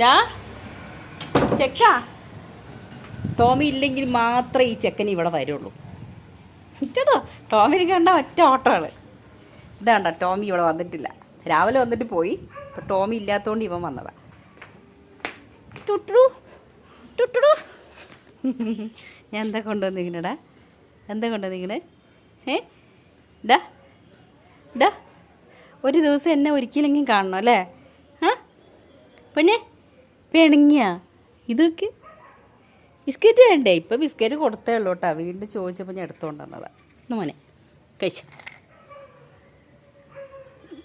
ഡാ ചെക്ക. ടോമി ഇല്ലെങ്കിൽ മാത്രമേ ഈ ചെക്കൻ ഇവിടെ വരുള്ളൂ. ചേട്ടോ ടോമിന് കണ്ട ഒറ്റ ഓട്ടമാണ്. ഇതാണ്ട ടോമി ഇവിടെ വന്നിട്ടില്ല. രാവിലെ വന്നിട്ട് പോയി. ഇപ്പം ടോമി ഇല്ലാത്തതുകൊണ്ട് ഇവൻ വന്നതാ. ടുട്ടു ടുട്ടു ഞാൻ എന്താ കൊണ്ടുവന്നിങ്ങനെടാ എന്താ കൊണ്ടുവന്നിങ്ങനെ ഏ? ഡാ ഡാ. ഒരു ദിവസം എന്നെ ഒരിക്കലെങ്കിലും കാണണം അല്ലേ? ആ? പിന്നെ? പിണങ്ങിയ? ഇതൊക്കെ ബിസ്ക്കറ്റ് വേണ്ടേ? ഇപ്പം ബിസ്ക്കറ്റ് കൊടുത്തേ ഉള്ളൂ കേട്ടോ. വീണ്ടും ചോദിച്ചപ്പോൾ ഞാൻ എടുത്തുകൊണ്ട് വന്നതാണ് മോനെ കഴിച്ചു?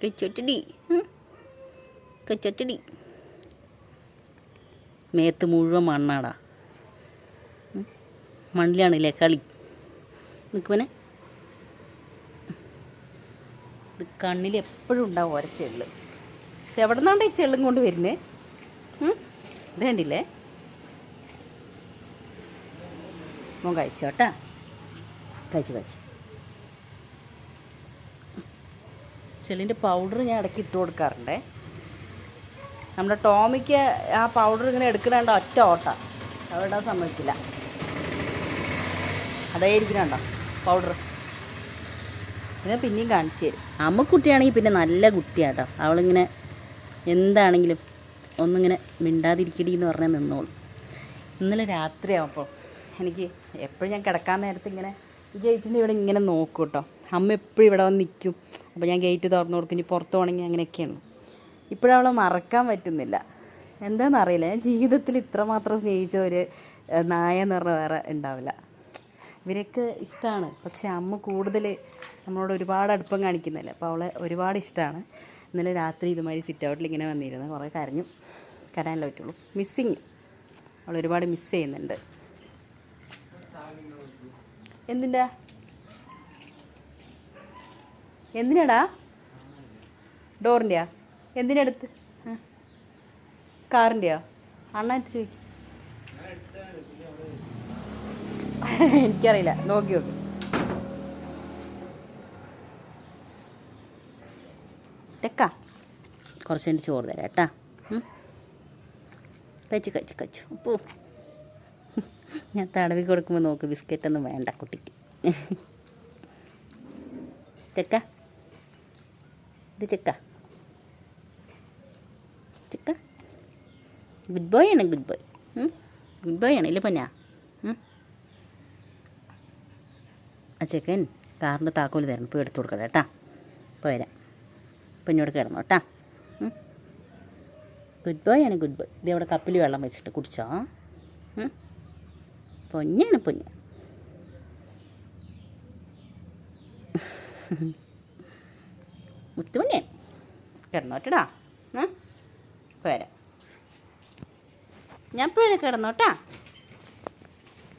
കഴിച്ചൊറ്റടി കഴിച്ചൊറ്റടി മേത്ത് മുഴുവൻ മണ്ണാടാ. മണ്ണിലാണല്ലേ കളി. നിൽക്കുവനെ ഇത് കണ്ണിൽ എപ്പോഴും ഉണ്ടാവും ഓരോ ചെള്ള് ഇത് എവിടെ നിന്നാണ്ട് ഈ ചെള്ളും കൊണ്ട് വരുന്നേ? ഇത് കണ്ടില്ലേ മോൻ കഴിച്ചോട്ടാ കഴിച്ചു ചെളിന്റെ പൗഡർ ഞാൻ ഇടയ്ക്ക് ഇട്ട് കൊടുക്കാറുണ്ടേ. നമ്മുടെ ടോമിക്ക് ആ പൗഡർ ഇങ്ങനെ എടുക്കണേണ്ട ഒറ്റ ഓട്ട. അവിടെ സമ്മതിക്കില്ല അതായിരിക്കണുണ്ടോ പൗഡർ. പിന്നെ പിന്നെയും കാണിച്ചു തരും. അമ്മക്കുട്ടിയാണെങ്കിൽ പിന്നെ നല്ല കുട്ടിയാട്ടോ. അവളിങ്ങനെ എന്താണെങ്കിലും ഒന്നിങ്ങനെ മിണ്ടാതിരിക്കടി എന്ന് പറഞ്ഞാൽ നിന്നോളൂ. ഇന്നലെ രാത്രിയാവുമ്പോൾ എനിക്ക് എപ്പോഴും ഞാൻ കിടക്കാൻ നേരത്ത് ഇങ്ങനെ ഗേറ്റിന്റെ ഇവിടെ ഇങ്ങനെ നോക്കും കേട്ടോ. അമ്മ എപ്പോഴും ഇവിടെ വന്ന് നിൽക്കും. അപ്പോൾ ഞാൻ ഗേറ്റ് തുറന്നു കൊടുക്കും. ഇനി പുറത്ത് പോകണമെങ്കിൽ അങ്ങനെയൊക്കെയാണ്. ഇപ്പോഴവളെ മറക്കാൻ പറ്റുന്നില്ല. എന്താണെന്നറിയില്ല ഞാൻ ജീവിതത്തിൽ ഇത്രമാത്രം സ്നേഹിച്ച ഒരു നായ എന്ന് പറഞ്ഞാൽ വേറെ ഉണ്ടാവില്ല. ഇവരൊക്കെ ഇഷ്ടമാണ് പക്ഷെ അമ്മ കൂടുതൽ നമ്മളോട് ഒരുപാട് അടുപ്പം കാണിക്കുന്നില്ല. അപ്പോൾ അവളെ ഒരുപാട് ഇഷ്ടമാണ് ഇന്നലെ രാത്രി ഇതുമാതിരി സിറ്റ് ഔട്ടിൽ ഇങ്ങനെ വന്നിരുന്നു. കുറേ കരഞ്ഞു. കരയാനല്ലേ പറ്റുള്ളൂ. മിസ്സിങ് അവൾ ഒരുപാട് മിസ് ചെയ്യുന്നുണ്ട്. എന്തിന്റെ എന്തിനാടാ? ഡോറിന്റെയാ എന്തിനടുത്ത് കാറിന്റെയോ അണ്ണ എടുത്ത് ചോദിക്കും എനിക്കറിയില്ല. നോക്കി നോക്ക്. ടെക്ക കുറച്ച് കഴിഞ്ഞ് ചോറ് തരാം കേട്ടാ. കഴിച്ചു കഴിച്ചു കഴിച്ചു. ഉപ്പു. ഞാൻ തടവി കൊടുക്കുമ്പോൾ നോക്ക് ബിസ്ക്കറ്റ് ഒന്നും വേണ്ട കുട്ടിക്ക്. ചെക്ക. ഇത് ചെക്ക. ചെക്ക. ഗുഡ് ബോയ് ആണ് ഗുഡ് ബോയ് ഗുഡ് ബോയ് ആണ് ഇല്ല പൊന്നാ. ആ ചെക്കൻ കാറിന്റെ താക്കോൽ തരണം ഇപ്പോൾ എടുത്തു കൊടുക്കണം കേട്ടാ. ഇപ്പോൾ ഇപ്പം ഇങ്ങോട്ട് കിടന്നു കേട്ടാ ഗുഡ് ബോയ് ആണ് ഗുഡ് ബോയ് ഇത് അവിടെ കപ്പിൽ വെള്ളം വെച്ചിട്ട് കുടിച്ചോ. പൊന്നാണ് പൊന്ന്. മുത്തുമണ്ണിയാണ് കിടന്നോട്ടടാ. പോരാ. ഞാൻ പോരാ കിടന്നോട്ടാ.